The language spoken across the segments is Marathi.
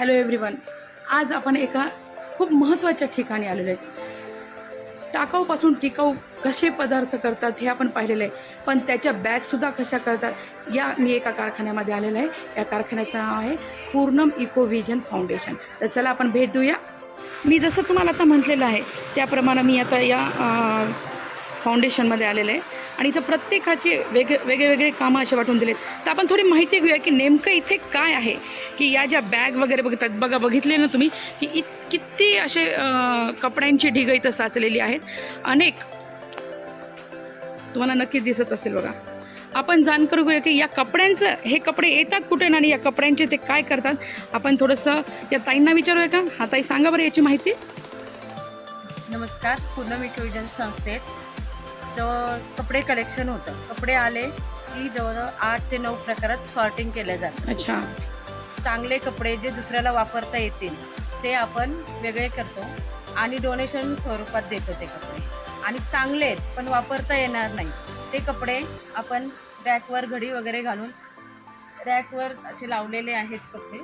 हॅलो एव्हरीवन आज आपण एका खूप महत्त्वाच्या ठिकाणी आलेलो आहे. टाकाऊपासून टिकाऊ कसे पदार्थ करतात हे आपण पाहिलेलं आहे. पण त्याच्या बॅगसुद्धा कशा करतात या मी एका कारखान्यामध्ये आलेलं आहे. या कारखान्याचं नाव आहे पूर्णम इको व्हिजन फाउंडेशन. तर चला आपण भेट देऊया. मी जसं तुम्हाला आता म्हटलेलं आहे त्याप्रमाणे मी आता या फाउंडेशनमध्ये आलेलं आहे. आणि इथं प्रत्येकाचे वेगळे वेगळे वेगळे कामं असे वाटून दिलेत. तर आपण थोडी माहिती घेऊया की नेमकं इथे काय आहे? की या ज्या बॅग वगैरे बघतात बघा बघितले ना तुम्ही की इत किती असे कपड्यांची ढिगं इथं साचलेली आहेत. अनेक. तुम्हाला नक्कीच दिसत असेल बघा. आपण जाण करू घेऊया की या कपड्यांचं हे कपडे येतात कुठे आणि या कपड्यांचे ते काय करतात? आपण थोडंसं या ताईंना विचारूया का? हा ताई सांगा बरं याची माहिती. नमस्कार. पूर्ण विजन संस्थेत जवळ कपडे कलेक्शन होतं. कपडे आले की जवळजवळ आठ ते नऊ प्रकारात सॉर्टिंग केलं जातं. अच्छा. चांगले कपडे जे दुसऱ्याला वापरता येतील ते आपण वेगळे करतो आणि डोनेशन स्वरूपात देतो ते कपडे. आणि चांगले आहेत पण वापरता येणार नाही. ते कपडे आपण रॅकवर घडी वगैरे घालून रॅकवर असे लावलेले आहेत कपडे.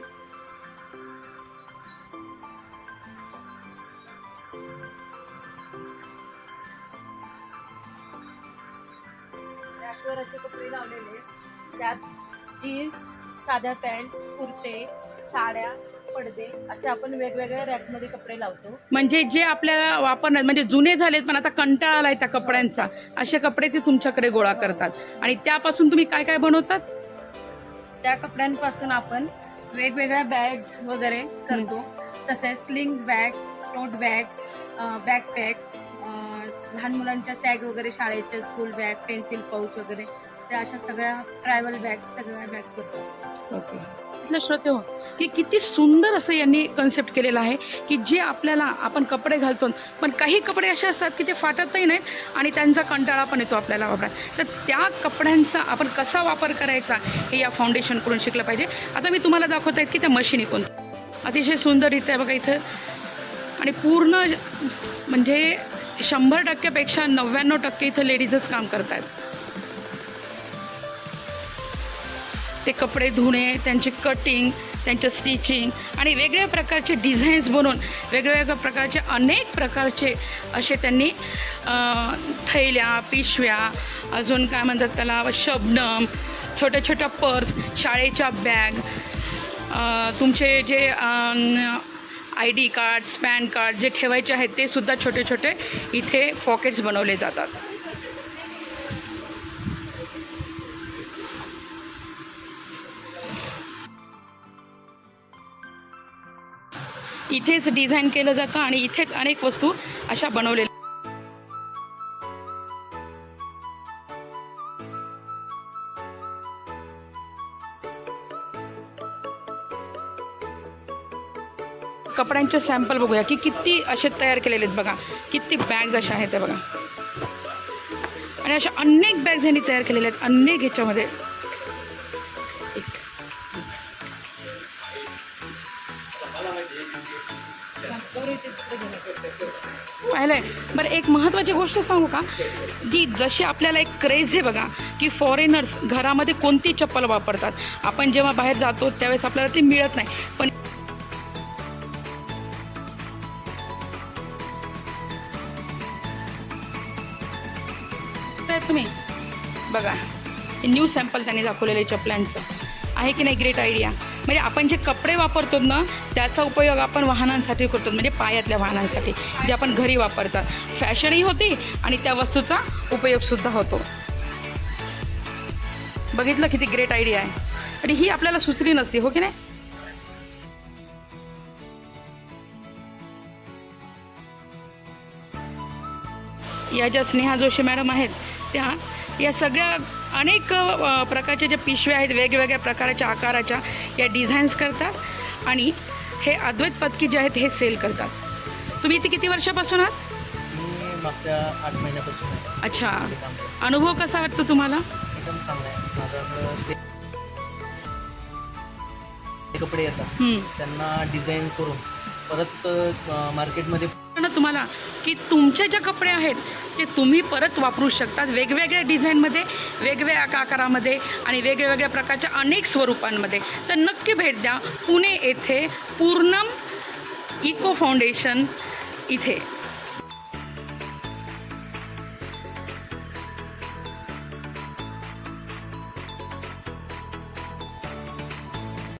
असे कपडे लावलेले. त्यात जीन्स साध्या पॅन्ट कुर्ते साड्या पडदे असे आपण वेगवेगळ्या रॅकमध्ये कपडे लावतो. म्हणजे जे आपल्याला वापरण्यात म्हणजे जुने झालेत पण आता कंटाळा आलाय त्या कपड्यांचा. असे कपडे ते तुमच्याकडे गोळा करतात. आणि त्यापासून तुम्ही काय काय बनवतात? त्या कपड्यांपासून आपण वेगवेगळ्या बॅग्स वगैरे करतो. तसेच slings bag tote bag backpack लहान मुलांच्या सॅग वगैरे शाळेचे स्कूल बॅग पेन्सिल पाऊच वगैरे त्या अशा सगळ्या ट्रॅव्हल बॅग सगळ्या बॅग करतो ओके इथलं श्रोते हो की किती सुंदर असं यांनी कन्सेप्ट केलेलं आहे की जे आपल्याला आपण कपडे घालतो पण काही कपडे असे असतात की ते फाटतही नाहीत आणि त्यांचा कंटाळा पण येतो आपल्याला वापरात. तर त्या कपड्यांचा आपण कसा वापर करायचा हे या फाउंडेशनकडून शिकलं पाहिजे. आता मी तुम्हाला दाखवत आहेत की त्या मशीनी कोणत्या अतिशय सुंदर इथे आहे बघा इथं. आणि पूर्ण म्हणजे शंभर टक्क्यापेक्षा नव्याण्णव टक्के इथं लेडीजच काम करतात ते कपडे धुणे त्यांची कटिंग त्यांचं स्टिचिंग आणि वेगळ्या प्रकारचे डिझाईन्स बनवून वेगवेगळ्या प्रकारचे अनेक प्रकारचे असे त्यांनी थैल्या पिशव्या अजून काय म्हणतात त्याला शबनम छोट्या छोट्या पर्स शाळेच्या बॅग तुमचे जे I D cards PAN card जे ठेवायचे आहेत ते सुद्धा छोटे छोटे इथे पॉकेट्स बनवले जातात. इथेच डिझाईन केलं जातं आणि इथेच अनेक वस्तू अशा बनवलेल्या कपड्यांचे सॅम्पल बघूया की किती असे तयार केलेले आहेत बघा. किती बॅग्स अशा आहेत त्या बघा. आणि अशा अनेक बॅग्स यांनी तयार केलेल्या आहेत अनेक ह्याच्यामध्ये. पाहिलंय. बरं एक महत्त्वाची गोष्ट सांगू का? जी जशी आपल्याला एक क्रेज आहे बघा की फॉरेनर्स घरामध्ये कोणती चप्पल वापरतात. आपण जेव्हा बाहेर जातो त्यावेळेस आपल्याला ती मिळत नाही. पण तर तुम्ही? बघा न्यू सॅम्पल त्यांनी दाखवलेलं आहे चपलांचं. आहे की नाही ग्रेट आयडिया म्हणजे आपण जे कपडे वापरतो ना त्याचा उपयोग आपण वाहनांसाठी करतो म्हणजे पायातल्या वाहनांसाठी जे आपण घरी वापरतात. फॅशनही होती आणि त्या वस्तूचा उपयोगसुद्धा होतो. बघितलं किती ग्रेट आयडिया आहे. आणि ही आपल्याला सुचली नसती हो की नाही? या ज्या स्नेहा जोशी मॅडम आहेत त्या या सगळ्या अनेक प्रकारच्या ज्या पिशव्या आहेत वेगवेगळ्या प्रकारच्या आकाराच्या या डिझाईन्स करतात आणि हे अद्वैत पदकी जे आहेत हे सेल करतात. तुम्ही इथे किती वर्षापासून आहात? मागच्या आठ महिन्यापासून अच्छा. अनुभव कसा वाटतो तुम्हाला? एकदम चांगलं आहे. माझ्याकडं से कपडे येतात. त्यांना डिझाईन करून परत मार्केटमध्ये ना तुम्हाला की तुमचे जे कपडे आहेत ते तुम्ही परत वापरू शकतात. वेगवेगळ्या डिझाईनमध्ये वेगवेगळ्या आकारामध्ये आणि वेगवेगळ्या प्रकारच्या अनेक स्वरूपांमध्ये. तर नक्की भेट द्या पुणे येथे पूर्णम इको फाउंडेशन इथे.